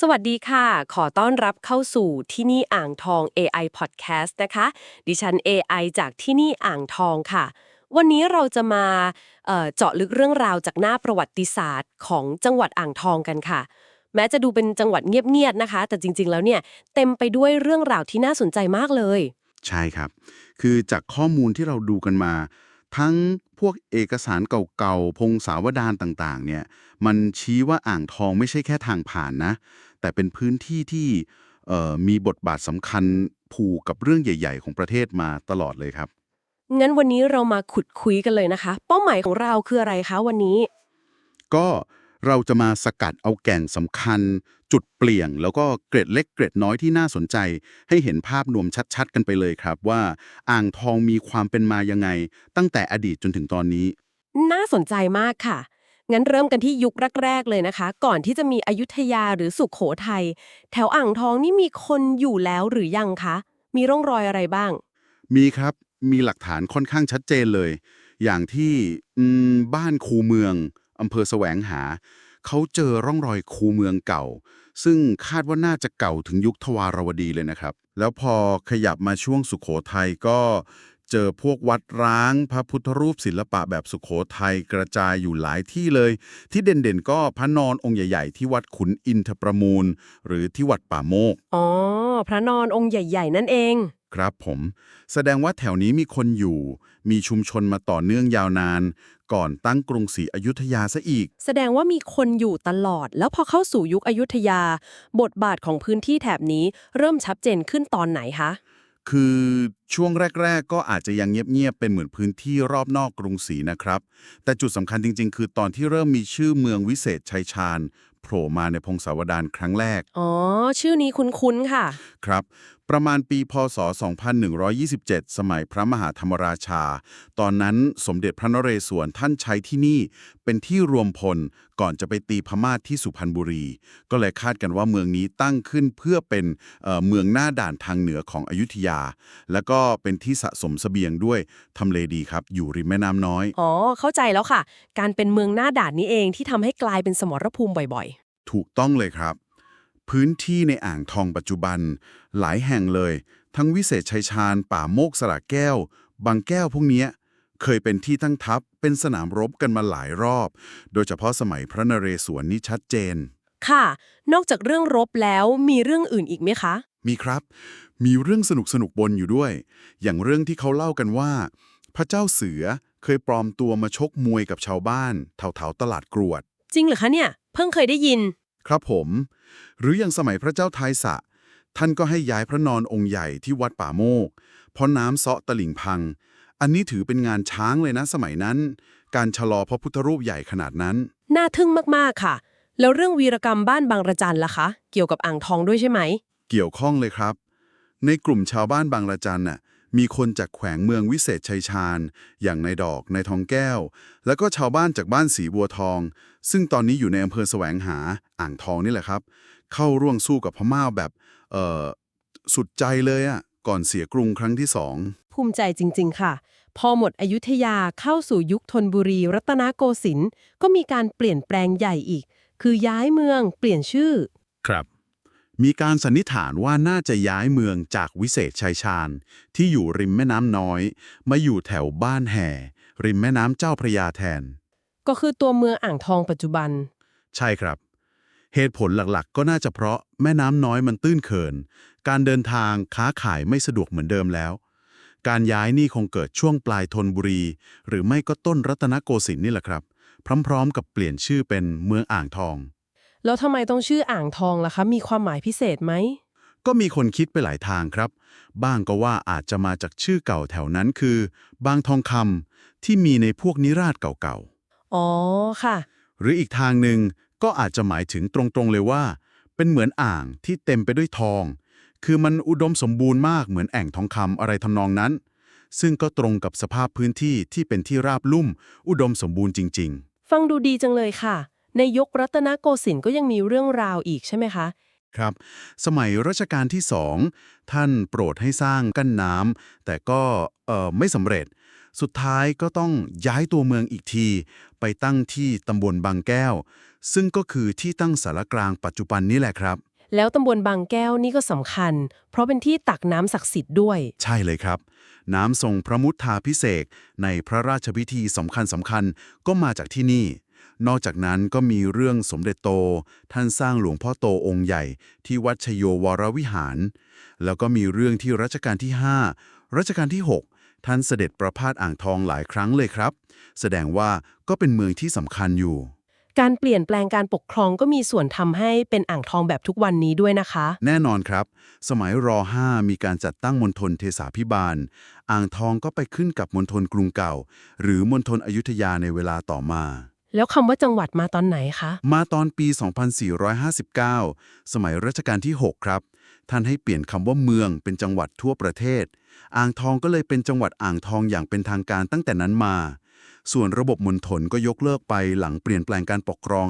สวัสดีค่ะ ขอต้อนรับเข้าสู่ที่นี่อ่างทอง AI Podcast นะคะ ดิฉัน AI จากที่นี่อ่างทองค่ะ วันนี้เราจะมาเเจาะลึกเรื่องราวจากหน้าประวัติศาสตร์ของจังหวัดอ่างทองกันค่ะ แม้จะดูเป็นจังหวัดเงียบๆนะคะ แต่จริง ๆ แล้วเนี่ยเต็มไปด้วยเรื่องราวที่น่าสนใจมากเลย ใช่ครับ คือจากข้อมูลที่เราดูกันมา ทั้งพวกเอกสารเก่าๆพงศาวดารต่างๆ เนี่ย มันชี้ว่าอ่างทองไม่ใช่แค่ทางผ่านนะ แต่เป็นพื้นที่ที่เอ่อมีบทบาทสำคัญผูกกับเรื่องใหญ่ ๆ ของประเทศมาตลอดเลยครับ งั้นวันนี้เรามาขุดคุยกันเลยนะคะ เป้าหมายของเราคืออะไรคะวันนี้ ก็เราจะมาสกัดเอาแก่นสำคัญ จุดเปลี่ยนแล้วก็เกร็ดเล็กเกร็ดน้อยที่น่าสนใจ ให้เห็นภาพรวมชัด ๆ กันไปเลยครับ ว่าอ่างทองมีความเป็นมายังไง ตั้งแต่อดีตจนถึงตอนนี้ น่าสนใจมากค่ะ งั้นเริ่มกันที่ยุคแรก ๆ เลยนะคะ ก่อนที่จะมีอยุธยาหรือสุขโขทัยแถวอ่างทองนี่มีคนอยู่แล้วหรือยังคะ มีร่องรอยอะไรบ้าง มีครับมีหลักฐานค่อนข้างชัดเจนเลย อย่างที่บ้านคูเมืองอำเภอแสวงหา เขาเจอร่องรอยคูเมืองเก่า ซึ่งคาดว่าน่าจะเก่าถึงยุคทวารวดีเลยนะครับ แล้วพอขยับมาช่วงสุขโขทัยก็ เจอพวกวัดร้าง พระพุทธรูปศิลปะแบบสุขโขทัยกระจายอยู่หลายที่เลย ที่เด่นๆก็พระนอนองค์ใหญ่ ๆ ที่วัดขุนอินทประมูล หรือที่วัดป่าโมก อ๋อ พระนอนองค์ใหญ่ ๆ นั่นเอง ครับผม แสดงว่าแถวนี้มีคนอยู่ มีชุมชนมาต่อเนื่องยาวนาน ก่อนตั้งกรุงศรีอยุธยาซะอีก แสดงว่ามีคนอยู่ตลอด แล้วพอเข้าสู่ยุคอยุธยา บทบาทของพื้นที่แถบนี้เริ่มชัดเจนขึ้นตอนไหนคะ คือช่วงแรก ๆ ก็อาจจะยังเงียบ ๆ เป็นเหมือนพื้นที่รอบนอกกรุงศรีนะครับ แต่จุดสำคัญจริง ๆ คือตอนที่เริ่มมีชื่อเมืองวิเศษชัยชาญโผล่มาในพงศาวดารครั้งแรก อ๋อ ชื่อนี้คุ้นๆ ค่ะ ครับ ประมาณปีพศ 2127 สมัยพระมหาธรรมราชา ตอนนั้นสมเด็จพระนเรศวรท่านใช้ที่นี่ เป็นที่รวมพลก่อนจะไปตีพม่าที่สุพรรณบุรี ก็เลยคาดกันว่าเมืองนี้ตั้งขึ้นเพื่อเป็นเอ่อเมืองหน้าด่านทางเหนือของอยุธยา แล้วก็เป็นที่สะสมเสบียงด้วยทำเลดีครับ อยู่ริมแม่น้ำน้อย อ๋อ เข้าใจแล้วค่ะ การเป็นเมืองหน้าด่านนี้เองที่ทำให้กลายเป็นสมรภูมิบ่อยถูกต้องเลยครับ พื้นที่ในอ่างทองปัจจุบัน หลายแห่งเลย ทั้งวิเศษชัยชาญ ป่าโมกสระแก้ว บางแก้วพวกเนี้ยเคยเป็นที่ตั้งทัพเป็นสนามรบกันมาหลายรอบ โดยเฉพาะสมัยพระนเรศวรนี่ชัดเจนๆค่ะ นอกจากเรื่องรบแล้วมีเรื่องอื่นอีกไหมคะ มีครับ มีเรื่องสนุกสนุกๆบนอยู่ด้วย อย่างเรื่องที่เขาเล่ากันว่า พระเจ้าเสือเคยปลอมตัวมาชกมวยกับชาวบ้านแถวๆตลาดกรวด จริงเหรอคะเนี่ย เพิ่งเคยได้ยิน ครับผม หรืออย่างสมัยพระเจ้าทายสะ ท่านก็ให้ย้ายพระนอนองค์ใหญ่ที่วัดป่าโมก เพราะน้ำเซาะตลิ่งพัง อันนี้ถือเป็นงานช้างเลยนะสมัยนั้น การชะลอพระพุทธรูปใหญ่ขนาดนั้น น่าทึ่งมากๆค่ะ แล้วเรื่องวีรกรรมบ้านบางระจันล่ะคะ เกี่ยวกับอ่างทองด้วยใช่ไหม เกี่ยวข้องเลยครับ ในกลุ่มชาวบ้านบางระจันน่ะ มีคนจากแขวงเมืองวิเศษชัยชาญ อย่างในดอกในทองแก้ว แล้วก็ชาวบ้านจากบ้านสีบัวทอง ซึ่งตอนนี้อยู่ในอำเภอแสวงหาอ่างทองนี่แหละครับ เข้าร่วมสู้กับพม่าแบบเอ่อสุดใจเลยอะก่อนเสียกรุงครั้งที่สองภูมิใจจริง ๆ ค่ะ พอหมดอยุธยาเข้าสู่ยุคธนบุรี รัตนโกสินทร์ก็มีการเปลี่ยนแปลงใหญ่อีก คือย้ายเมืองเปลี่ยนชื่อ ครับ มีการสันนิษฐานว่าน่าจะย้ายเมืองจากวิเศษชัยชาญ ที่อยู่ริมแม่น้ำน้อย มาอยู่แถวบ้านแห่ ริมแม่น้ำเจ้าพระยาแทน ก็คือตัวเมืองอ่างทองปัจจุบัน ใช่ครับ เหตุผลหลักๆ ก็น่าจะเพราะแม่น้ำน้อยมันตื้นเขิน การเดินทางค้าขายไม่สะดวกเหมือนเดิมแล้ว การย้ายนี่คงเกิดช่วงปลายธนบุรี หรือไม่ก็ต้นรัตนโกสินทร์นี่แหละครับ พร้อมๆ กับเปลี่ยนชื่อเป็นเมืองอ่างทอง แล้วทำไมต้องชื่ออ่างทองล่ะคะ มีความหมายพิเศษไหม ก็มีคนคิดไปหลายทางครับ บ้างก็ว่าอาจจะมาจากชื่อเก่าแถวนั้นคือ บางทองคำที่มีในพวกนิราศเก่าๆ อ๋อค่ะ หรืออีกทางหนึ่งก็อาจจะหมายถึงตรงๆเลยว่า เป็นเหมือนอ่างที่เต็มไปด้วยทอง คือมันอุดมสมบูรณ์มากเหมือนแอ่งทองคำอะไรทำนองนั้น ซึ่งก็ตรงกับสภาพพื้นที่ที่เป็นที่ราบลุ่ม อุดมสมบูรณ์จริงฟังดูดีจังเลยค่ะ ในยุครัตนโกสินทร์ก็ยังมีเรื่องราวอีกใช่ไหมคะๆครับ สมัยรัชกาลที่สองท่านโปรดให้สร้างกั้นน้ำแต่ก็เอ่อไม่สำเร็จ สุดท้ายก็ต้องย้ายตัวเมืองอีกที ไปตั้งที่ตำบลบางแก้ว ซึ่งก็คือที่ตั้งสารกลางปัจจุบันนี้แหละครับ แล้วตำบลบางแก้วนี่ก็สำคัญ เพราะเป็นที่ตักน้ำศักดิ์สิทธิ์ด้วย ใช่เลยครับ น้ำทรงพระมุทธาพิเศษกในพระราชพิธีสำคัญสำคัญๆก็มาจากที่นี่ นอกจากนั้นก็มีเรื่องสมเด็จโต ท่านสร้างหลวงพ่อโตองค์ใหญ่ที่วัดชโยวรวิหาร แล้วก็มีเรื่องที่รัชกาลที่ 5 รัชกาลที่ 6 ท่านเสด็จประพาสอ่างทองหลายครั้งเลยครับ แสดงว่าก็เป็นเมืองที่สำคัญอยู่ การเปลี่ยนแปลงการปกครองก็มีส่วนทำให้เป็นอ่างทองแบบทุกวันนี้ด้วยนะคะ แน่นอนครับ สมัยร5มีการจัดตั้งมณฑลเทสาพิบาล อ่างทองก็ไปขึ้นกับมณฑลกรุงเก่า หรือมณฑลอยุธยาในเวลาต่อมา แล้วคำว่าจังหวัดมาตอนไหนคะ มาตอนปี 2459 สมัยรัชกาลที่ 6 ครับ ท่านให้เปลี่ยนคำว่าเมืองเป็นจังหวัดทั่วประเทศ อ่างทองก็เลยเป็นจังหวัดอ่างทองอย่างเป็นทางการตั้งแต่นั้นมา ส่วนระบบมณฑลก็ยกเลิกไปหลังเปลี่ยนแปลงการปกครอง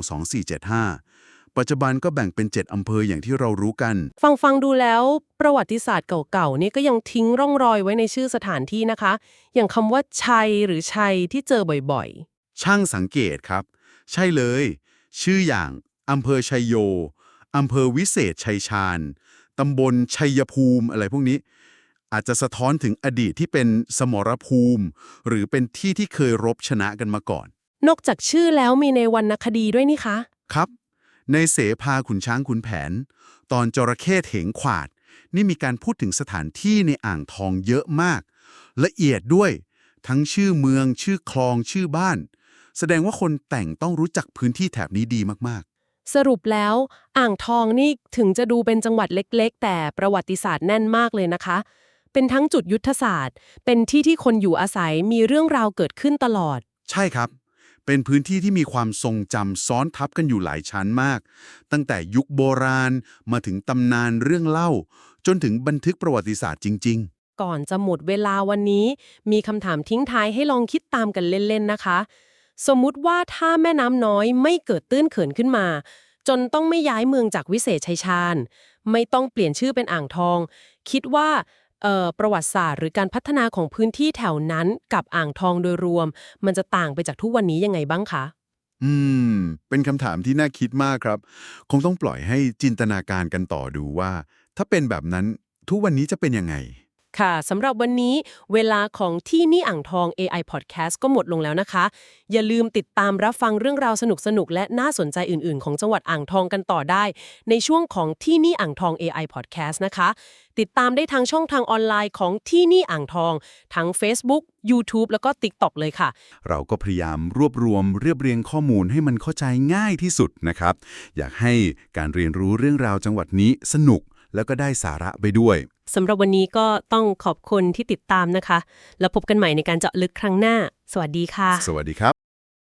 2475 ปัจจุบันก็แบ่งเป็น 7 อำเภออย่างที่เรารู้กัน ฟังฟังดูแล้วประวัติศาสตร์เก่าๆนี่ก็ยังทิ้งร่องรอยไว้ในชื่อสถานที่นะคะ อย่างคำว่าชัยหรือชัยที่เจอบ่อย ช่างสังเกตครับ ใช่เลย ชื่ออย่างอำเภอชัยโยอำเภอวิเศษชัยชาญตำบลชัยภูมิอะไรพวกนี้ อาจจะสะท้อนถึงอดีตที่เป็นสมรภูมิ หรือเป็นที่ที่เคยรบชนะกันมาก่อนๆนอกจากชื่อแล้วมีในวรรณคดีด้วยนี่คะ ครับ ในเสภาขุนช้างขุนแผน ตอนจระเข้เถงขวาด นี่มีการพูดถึงสถานที่ในอ่างทองเยอะมาก ละเอียดด้วย ทั้งชื่อเมือง ชื่อคลองชื่อบ้าน แสดงว่าคนแต่งต้องรู้จักพื้นที่แถบนี้ดีมากสรุปแล้วอ่างทองนี่ถึงจะดูเป็นจังหวัดเล็กๆ แต่ประวัติศาสตร์แน่นมากเลยนะคะ เป็นทั้งจุดยุทธศาสตร์ เป็นที่ที่คนอยู่อาศัยมีเรื่องราวเกิดขึ้นตลอด ๆ ใช่ครับ เป็นพื้นที่ที่มีความทรงจำซ้อนทับกันอยู่หลายชั้นมาก ตั้งแต่ยุคโบราณมาถึงตำนานเรื่องเล่า จนถึงบันทึกประวัติศาสตร์จริง ก่อนจะหมดเวลาวันนี้ มีคำถามทิ้งท้ายให้ลองคิดตามกันเล่นๆนะคะ สมมุติว่าถ้าแม่น้ำน้อยไม่เกิดตื้นเขินขึ้นมา จนต้องไม่ย้ายเมืองจากวิเศษชัยชาญ ไม่ต้องเปลี่ยนชื่อเป็นอ่างทอง คิดว่าเอ่อประวัติศาสตร์หรือการพัฒนาของพื้นที่แถวนั้นกับอ่างทองโดยรวม มันจะต่างไปจากทุกวันนี้ยังไงบ้างคะ อืม เป็นคำถามที่น่าคิดมากครับ คงต้องปล่อยให้จินตนาการกันต่อดูว่า ถ้าเป็นแบบนั้นทุกวันนี้จะเป็นยังไง ค่ะสำหรับวันนี้เวลาของที่นี่อ่างทอง AI Podcast ก็หมดลงแล้วนะคะ อย่าลืมติดตามรับฟังเรื่องราวสนุกๆ และน่าสนใจอื่นๆ ของจังหวัดอ่างทองกันต่อได้ ในช่วงของที่นี่อ่างทอง AI Podcast นะคะ ติดตามได้ทางช่องทางออนไลน์ของที่นี่อ่างทอง ทั้ง Facebook YouTube แล้วก็ TikTok เลยค่ะ เราก็พยายามรวบรวมเรียบเรียงข้อมูลให้มันเข้าใจง่ายที่สุดนะครับ อยากให้การเรียนรู้เรื่องราวจังหวัดนี้สนุก แล้วก็ได้สาระไปด้วยสำหรับวันนี้ก็ต้องขอบคุณที่ติดตามนะคะ แล้วพบกันใหม่ในการเจาะลึกครั้งหน้า สวัสดีค่ะ สวัสดีครับ